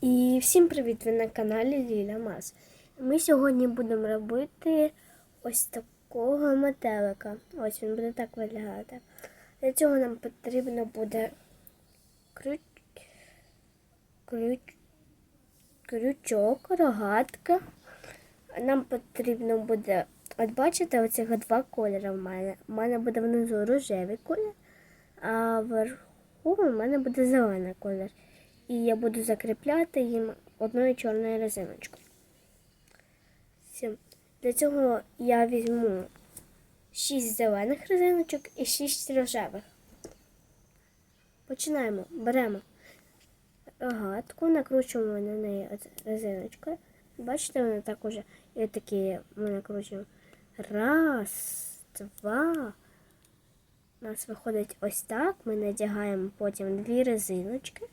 І всім привіт! Ви на каналі Ліля Мас. Ми сьогодні будемо робити ось такого метелика. Ось він буде так виглядати. Для цього нам потрібно буде крюч... Крюч... крючок, рогатка. Нам потрібно буде, от бачите, оцих два кольори в мене. У мене буде внизу рожевий колір, а вверху у мене буде зелений колір. І я буду закріпляти їм одною чорною резиночкою. Для цього я візьму 6 зелених резиночок і 6 рожевих. Починаємо. Беремо рогатку, накручуємо на неї резиночкою. Бачите, вона так уже і такі ми накручуємо. Раз, два. У нас виходить ось так. Ми надягаємо потім дві резиночки.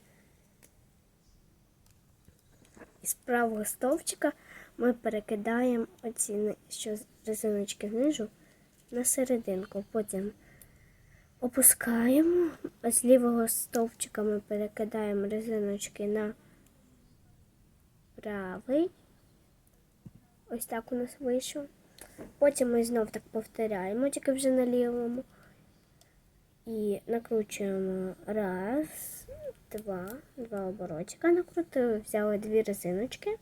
І з правого стовпчика ми перекидаємо оці що резиночки знизу на серединку. Потім опускаємо, з лівого стовпчика ми перекидаємо резиночки на правий. Ось так у нас вийшло. Потім ми знов так повторяємо, тільки вже на лівому. І накручуємо раз, два, два оборотика накрутили, взяли дві резиночки.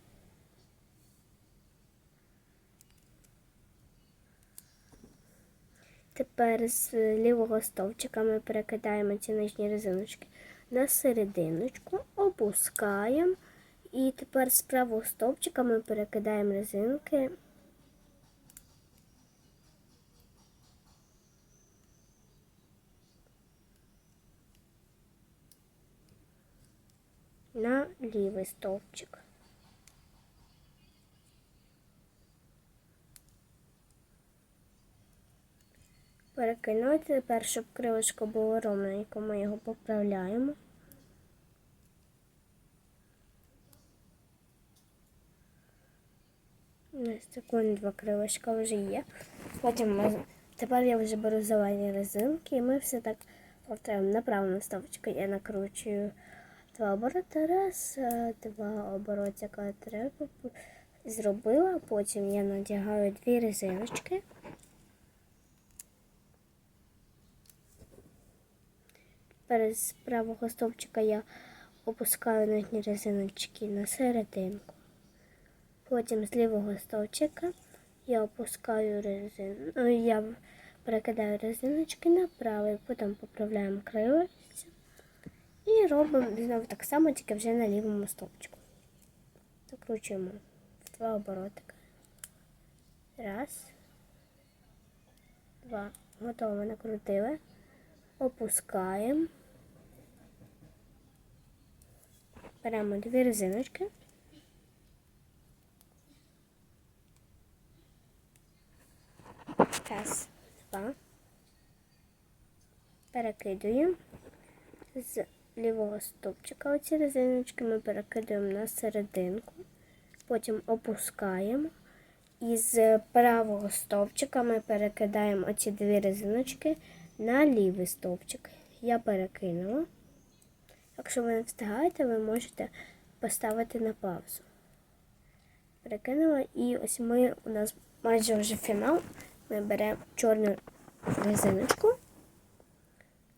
Тепер з лівого стовпчика ми перекидаємо ці нижні резиночки на серединочку, опускаємо. І тепер з правого стовпчика ми перекидаємо резинки на лівий стовпчик. Перекинути тепер, щоб крилишко було ровненько, ми його поправляємо. У нас такі два крилишка вже є. Потім ми... тепер я вже беру зелені резинки і ми все так повторяємо на правому стовпчику. Я накручую два обороти. Раз, два оборотика треба зробила. Потім я надягаю дві резиночки. Перед з правого стовпчика я опускаю нижні резиночки на серединку. Потім з лівого стовпчика я опускаю резину, я перекидаю резиночки на правий, потім поправляємо крилицю. І робимо знову так само, тільки вже на лівому стовпчику. Закручуємо в два оборотика. Раз, два. Готово накрутили. Опускаємо. Беремо дві резиночки. Раз, два. Перекидуємо лівого стовпчика оці резиночки ми перекидаємо на серединку, потім опускаємо. І з правого стовпчика ми перекидаємо оці дві резиночки на лівий стовпчик. Я перекинула. Якщо ви не встигаєте, ви можете поставити на паузу. Перекинула і ось ми у нас майже вже фінал. Ми беремо чорну резиночку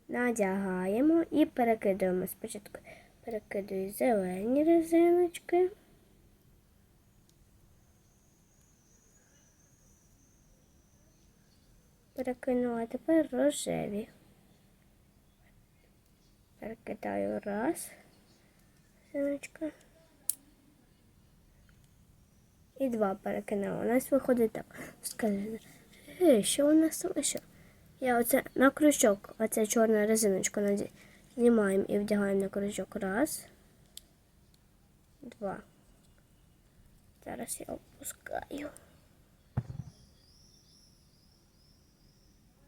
надягаємо і перекидуємо. Спочатку перекидую зелені резиночки. Перекинула тепер рожеві. Перекидаю раз, резиночка. І два перекинула. У нас виходить так. Скажи, що у нас ще? Я оце на крючок, оце чорну резиночку знімаємо і вдягаємо на крючок. Раз, два. Зараз я опускаю.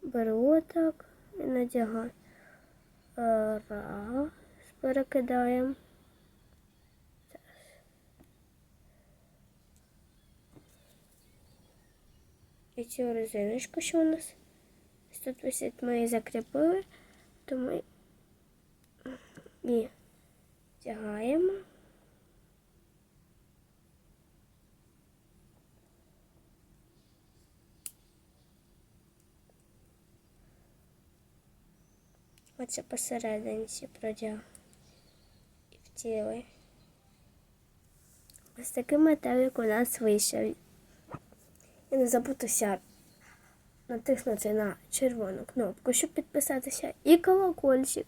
Беру отак і надягаю. Раз, перекидаємо. І цю резиночку, що у нас? тут висить, ми її закріпили, то ми її тягаємо. Оце посерединці продяг і втіли. Ось такий метелик у нас вийшов. І не забудь усяк натиснути на червону кнопку, щоб підписатися, і колокольчик.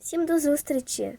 Всім до зустрічі!